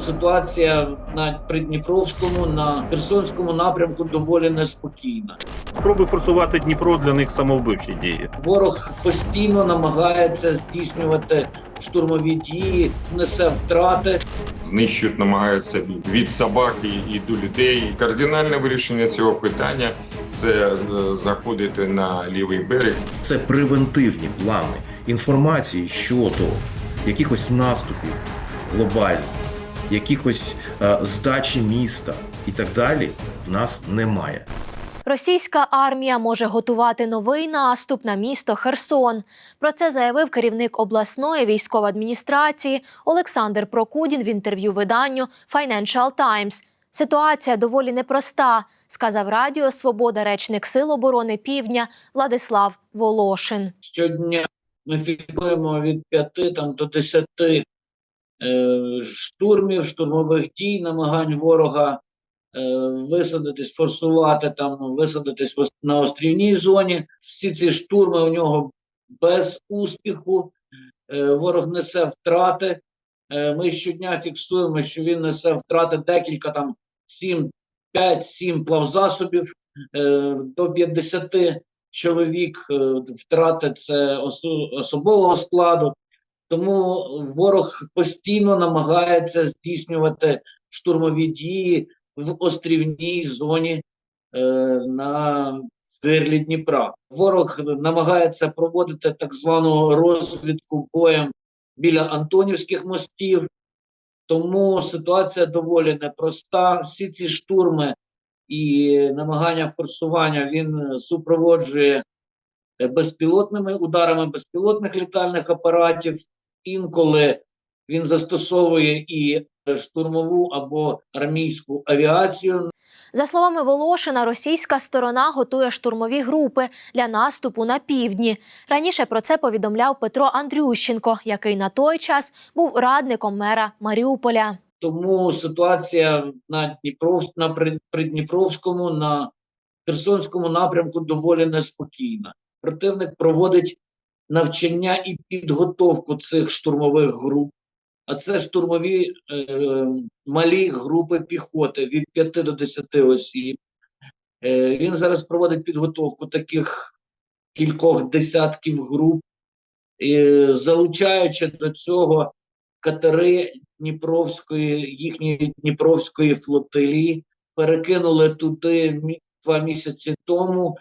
ситуація на Придніпровському, на Херсонському напрямку доволі неспокійна. Спроби форсувати Дніпро для них самовбивчі дії. Ворог постійно намагається здійснювати штурмові дії, несе втрати. знищують, намагаються від собаки і до людей. Кардинальне вирішення цього питання це е, заходити на лівий берег. Це превентивні плани інформації щодо якихось наступів глобальних, якихось е, здачі міста і так далі в нас немає. Російська армія може готувати новий наступ на місто Херсон. Про це заявив керівник обласної військової адміністрації Олександр Прокудін в інтерв'ю виданню Financial Times. Ситуація доволі непроста, сказав Радіо Свобода речник Сил оборони Півдня Владислав Волошин. Щодня ми фіксуємо від 5 там, до 10 е, штурмів, штурмових дій, намагань ворога е, висадитись, форсувати там, висадитись на острівній зоні. Всі ці штурми у нього без успіху. Е, ворог несе втрати. Е, ми щодня фіксуємо, що він несе втрати декілька там 7, 5-7 плавзасобів е, до 50 чоловік е, втрати це особового складу. Тому ворог постійно намагається здійснювати штурмові дії в острівній зоні е, на гирлі Дніпра. Ворог намагається проводити так звану розвідку боєм біля Антонівських мостів. Тому ситуація доволі непроста. Всі ці штурми і намагання форсування він супроводжує е, безпілотними ударами безпілотних літальних апаратів. Інколи він застосовує і е, штурмову або армійську авіацію. За словами Волошина, російська сторона готує штурмові групи для наступу на півдні. Раніше про це повідомляв Петро Андрющенко, який на той час був радником мера Маріуполя. Тому ситуація на Дніпров, на При- Придніпровському, на Херсонському напрямку доволі неспокійна. Противник проводить навчання і підготовку цих штурмових груп. А це штурмові е, малі групи піхоти від 5 до 10 осіб. Е, він зараз проводить підготовку таких кількох десятків груп, е, залучаючи до цього катери Дніпровської, їхньої Дніпровської флотилії, перекинули туди два місяці тому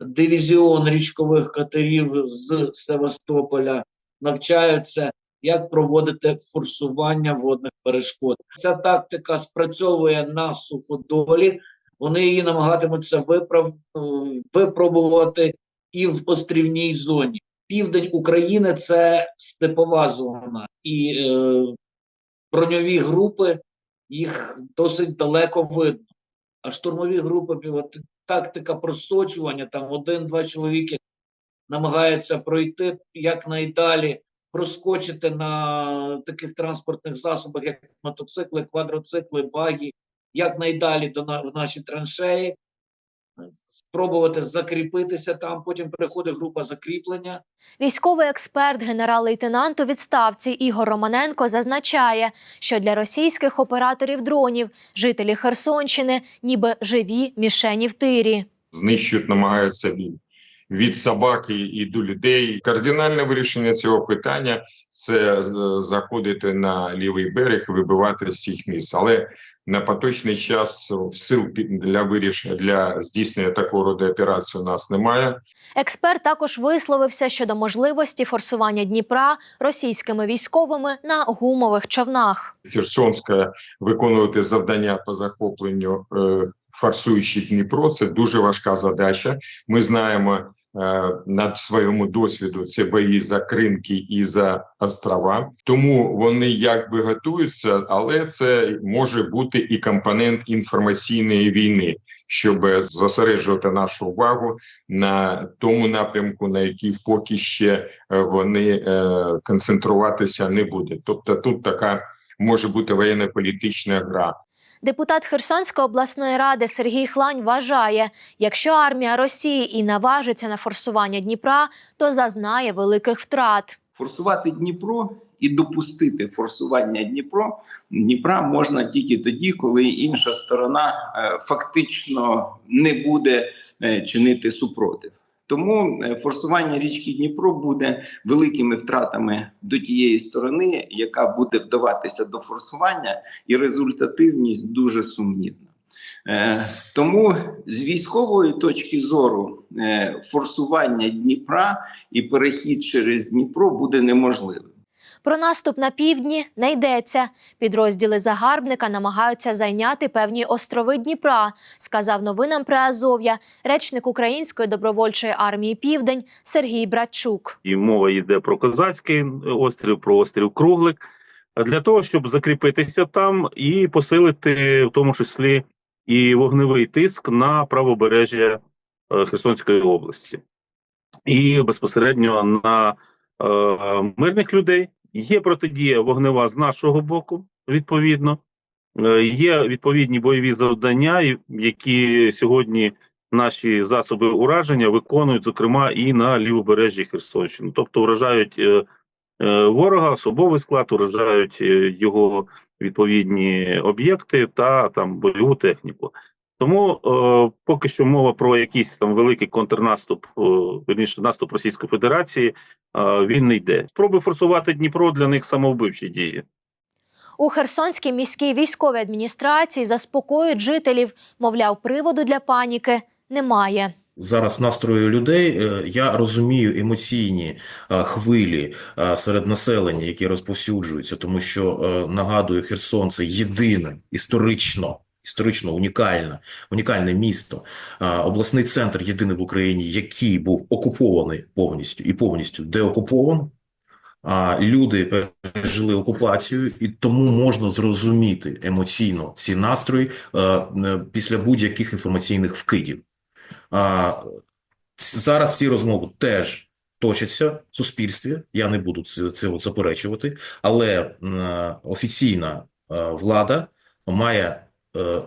дивізіон річкових катерів з Севастополя, навчаються, як проводити форсування водних перешкод. Ця тактика спрацьовує на суходолі. Вони її намагатимуться виправ... е, випробувати і в острівній зоні. Південь України це степова зона, і е, броньові групи їх досить далеко видно. А штурмові групи, тактика просочування, там один-два чоловіки намагаються пройти якнайдалі, проскочити на таких транспортних засобах, як мотоцикли, квадроцикли, баги, якнайдалі до на, в наші траншеї, спробувати закріпитися там. Потім приходить група закріплення. Військовий експерт, генерал-лейтенант у відставці Ігор Романенко зазначає, що для російських операторів дронів жителі Херсонщини ніби живі мішені в тирі. знищують, намагаються від, собаки і до людей. Кардинальне вирішення цього питання це заходити на лівий берег і вибивати з цих місць. Але на поточний час сил для вирішення для здійснення такого роду операції у нас немає. Експерт також висловився щодо можливості форсування Дніпра російськими військовими на гумових човнах. Херсонська виконувати завдання по захопленню е, форсуючи Дніпро. Це дуже важка задача. Ми знаємо е, на своєму досвіду це бої за Кринки і за острова. Тому вони якби готуються, але це може бути і компонент інформаційної війни, щоб зосереджувати нашу увагу на тому напрямку, на який поки ще е, вони е, концентруватися не будуть. Тобто, тут така може бути воєнно-політична гра. Депутат Херсонської обласної ради Сергій Хлань вважає, якщо армія Росії і наважиться на форсування Дніпра, то зазнає великих втрат. форсувати Дніпро І допустити форсування Дніпро Дніпра можна тільки тоді, коли інша сторона е, фактично не буде е, чинити супротив. Тому е, форсування річки Дніпро буде великими втратами до тієї сторони, яка буде вдаватися до форсування, і результативність дуже сумнівна. Е, тому з військової точки зору е, форсування Дніпра і перехід через Дніпро буде неможливим. Про наступ на півдні не йдеться. Підрозділи загарбника намагаються зайняти певні острови Дніпра, сказав новинам Приазов'я речник Української добровольчої армії Південь Сергій Братчук. І мова йде про козацький острів, про острів Круглик, для того, щоб закріпитися там і посилити, в тому числі, і вогневий тиск на правобережжя е, Херсонської області, і безпосередньо на е, мирних людей. Є протидія вогнева з нашого боку, відповідно. Е, Є відповідні бойові завдання, які сьогодні наші засоби ураження виконують, зокрема, і на лівобережжі Херсонщини. Тобто вражають е, е, ворога, особовий склад, уражають е, його відповідні об'єкти та там бойову техніку. Тому е, поки що мова про якийсь там великий контрнаступ, е, вірніше наступ Російської Федерації, е, він не йде. Спроби форсувати Дніпро для них самовбивчі дії. У Херсонській міській військовій адміністрації заспокоюють жителів, мовляв, приводу для паніки немає. Зараз настрою людей е, я розумію емоційні е, хвилі е, серед населення, які розповсюджуються, тому що нагадую, Херсон це єдине історично. Історично унікальне, унікальне місто, обласний центр єдиний в Україні, який був окупований повністю і повністю деокупований. Люди пережили окупацію, і тому можна зрозуміти емоційно ці настрої після будь-яких інформаційних вкидів. Зараз ці розмови теж точаться в суспільстві. Я не буду цього заперечувати, але офіційна влада має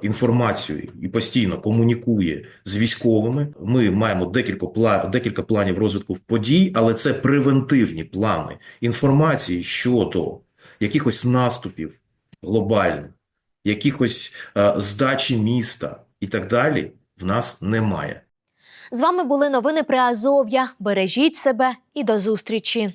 інформацію і постійно комунікує з військовими. Ми маємо декілька пла- декілька планів розвитку подій, але це превентивні плани інформації щодо якихось наступів глобальних, якихось е, здачі міста і так далі. В нас немає. З вами були новини Приазов'я. Бережіть себе і до зустрічі.